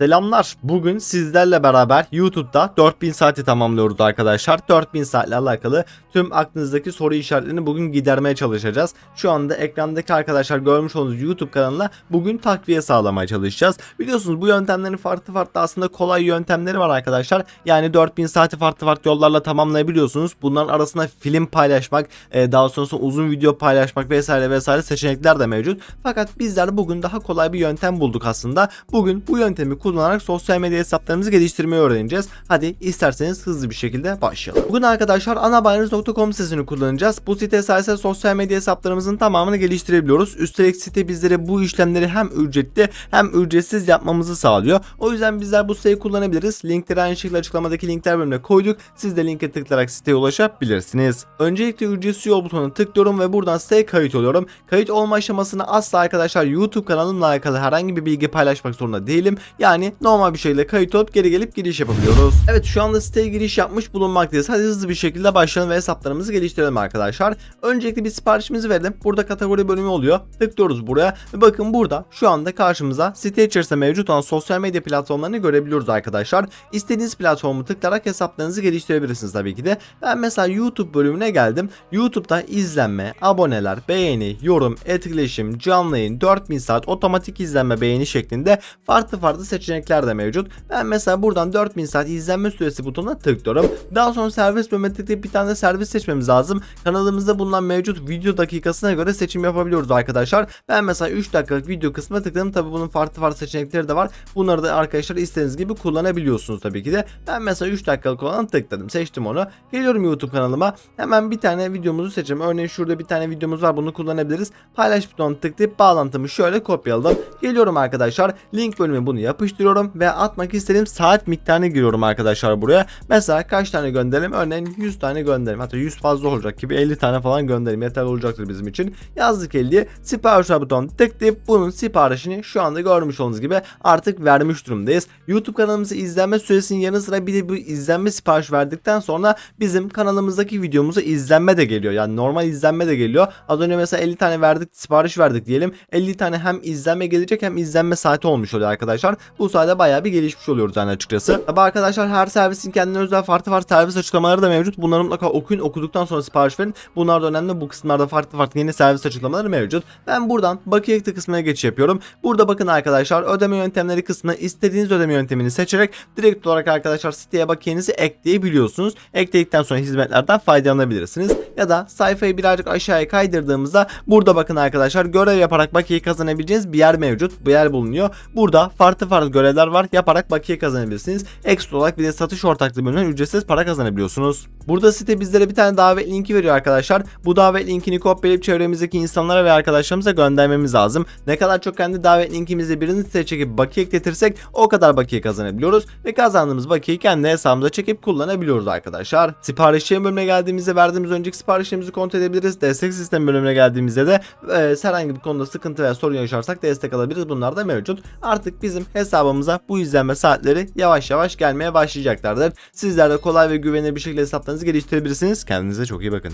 Selamlar. Bugün sizlerle beraber YouTube'da 4000 saati tamamlıyoruz arkadaşlar. 4000 saatle alakalı tüm aklınızdaki soru işaretlerini bugün gidermeye çalışacağız. Şu anda ekrandaki arkadaşlar görmüş olduğunuz YouTube kanalına bugün takviye sağlamaya çalışacağız. Biliyorsunuz bu yöntemlerin farklı farklı aslında kolay yöntemleri var arkadaşlar. Yani 4000 saati farklı farklı yollarla tamamlayabiliyorsunuz. Bunların arasında film paylaşmak, e, daha sonrasında uzun video paylaşmak vesaire vesaire seçenekler de mevcut. Fakat bizler bugün daha kolay bir yöntem bulduk aslında. Bugün bu yöntemi kullanarak sosyal medya hesaplarımızı geliştirmeyi öğreneceğiz. Hadi isterseniz hızlı bir şekilde başlayalım. Bugün arkadaşlar anabayiniz.com sitesini kullanacağız. Bu site sayesinde sosyal medya hesaplarımızın tamamını geliştirebiliyoruz. Üstelik site bizlere bu işlemleri hem ücretli hem ücretsiz yapmamızı sağlıyor. O yüzden bizler bu siteyi kullanabiliriz. Linkleri aynı şekilde açıklamadaki linkler bölümüne koyduk. Siz de linke tıklayarak siteye ulaşabilirsiniz. Öncelikle ücretsiz yol butonuna tıklıyorum ve buradan siteye kayıt oluyorum. Kayıt olma aşamasını asla arkadaşlar YouTube kanalımla alakalı herhangi bir bilgi paylaşmak zorunda değilim. Yani normal bir şekilde kayıt olup geri gelip giriş yapabiliyoruz. Evet şu anda siteye giriş yapmış bulunmaktayız. Hadi hızlı bir şekilde başlayalım ve hesaplarımızı geliştirelim arkadaşlar. Öncelikle bir siparişimizi verelim. Burada kategori bölümü oluyor. Tıklıyoruz buraya ve bakın burada şu anda karşımıza site içerisinde mevcut olan sosyal medya platformlarını görebiliyoruz arkadaşlar. İstediğiniz platformu tıklayarak hesaplarınızı geliştirebilirsiniz tabii ki de. Ben mesela YouTube bölümüne geldim. YouTube'da izlenme, aboneler, beğeni, yorum, etkileşim, canlı yayın, 4000 saat, otomatik izlenme beğeni şeklinde farklı farklı seçenekler de mevcut. Ben mesela buradan 4000 saat izlenme süresi butonuna tıklıyorum. Daha sonra servis tıklayıp bir tane servis seçmemiz lazım. Kanalımızda bulunan mevcut video dakikasına göre seçim yapabiliyoruz arkadaşlar. Ben mesela 3 dakikalık video kısmına tıkladım. Tabi bunun farklı farklı seçenekleri de var. Bunları da arkadaşlar istediğiniz gibi kullanabiliyorsunuz tabii ki de. Ben mesela 3 dakikalık olan tıkladım. Seçtim onu. Geliyorum YouTube kanalıma. Hemen bir tane videomuzu seçeceğim. Örneğin şurada bir tane videomuz var. Bunu kullanabiliriz. Paylaş butonuna tıklayıp bağlantımı şöyle kopyaladım. Geliyorum arkadaşlar. Link bölümüne bunu yapıştırıyorum ve atmak istediğim saat miktarını giriyorum arkadaşlar buraya. Mesela kaç tane gönderelim? Örneğin 100 tane gönderelim. Hatta 100 fazla olacak gibi 50 tane falan gönderelim. Yeterli olacaktır bizim için. Yazdık 50'ye. Sipariş butonuna tıklayıp bunun siparişini şu anda görmüş olduğunuz gibi artık vermiş durumdayız. YouTube kanalımızı izlenme süresinin yanı sıra bir de bu izlenme sipariş verdikten sonra bizim kanalımızdaki videomuza izlenme de geliyor. Yani normal izlenme de geliyor. Az önce mesela 50 tane verdik sipariş verdik diyelim. 50 tane hem izlenme gelecek hem izlenme saati olmuş oluyor arkadaşlar. Bu sayede bayağı bir gelişmiş oluyoruz yani açıkçası. Tabi arkadaşlar her servisin kendine özel farklı farklı servis açıklamaları da mevcut. Bunları mutlaka okuyun okuduktan sonra sipariş verin. Bunlar da önemli. Bu kısımlarda farklı farklı yeni servis açıklamaları mevcut. Ben buradan bakiye ekle kısmına geçiş yapıyorum. Burada bakın arkadaşlar ödeme yöntemleri kısmına istediğiniz ödeme yöntemini seçerek direkt olarak arkadaşlar siteye bakiyenizi ekleyebiliyorsunuz. Ekledikten sonra hizmetlerden faydalanabilirsiniz. Ya da sayfayı birazcık aşağıya kaydırdığımızda burada bakın arkadaşlar görev yaparak bakiye kazanabileceğiniz bir yer mevcut. Bir yer bulunuyor. Burada farklı farklı görevler var. Yaparak bakiye kazanabilirsiniz. Ekstra olarak bir de satış ortaklığı bölümünden ücretsiz para kazanabiliyorsunuz. Burada site bizlere bir tane davet linki veriyor arkadaşlar. Bu davet linkini kopyalayıp çevremizdeki insanlara ve arkadaşlarımıza göndermemiz lazım. Ne kadar çok kendi davet linkimizi birini siteye çekip bakiye ekletirsek o kadar bakiye kazanabiliyoruz. Ve kazandığımız bakiyeyi kendi hesabımıza çekip kullanabiliyoruz arkadaşlar. Siparişlerin bölümüne geldiğimizde verdiğimiz önceki siparişlerimizi kontrol edebiliriz. Destek sistem bölümüne geldiğimizde de e, herhangi bir konuda sıkıntı veya sorun yaşarsak destek alabiliriz. Bunlar da mevcut. Artık bizim hesabımıza bu izlenme saatleri yavaş yavaş gelmeye başlayacaklardır. Sizler de kolay ve güvenilir bir şekilde hesaplarınızı geliştirebilirsiniz. Kendinize çok iyi bakın.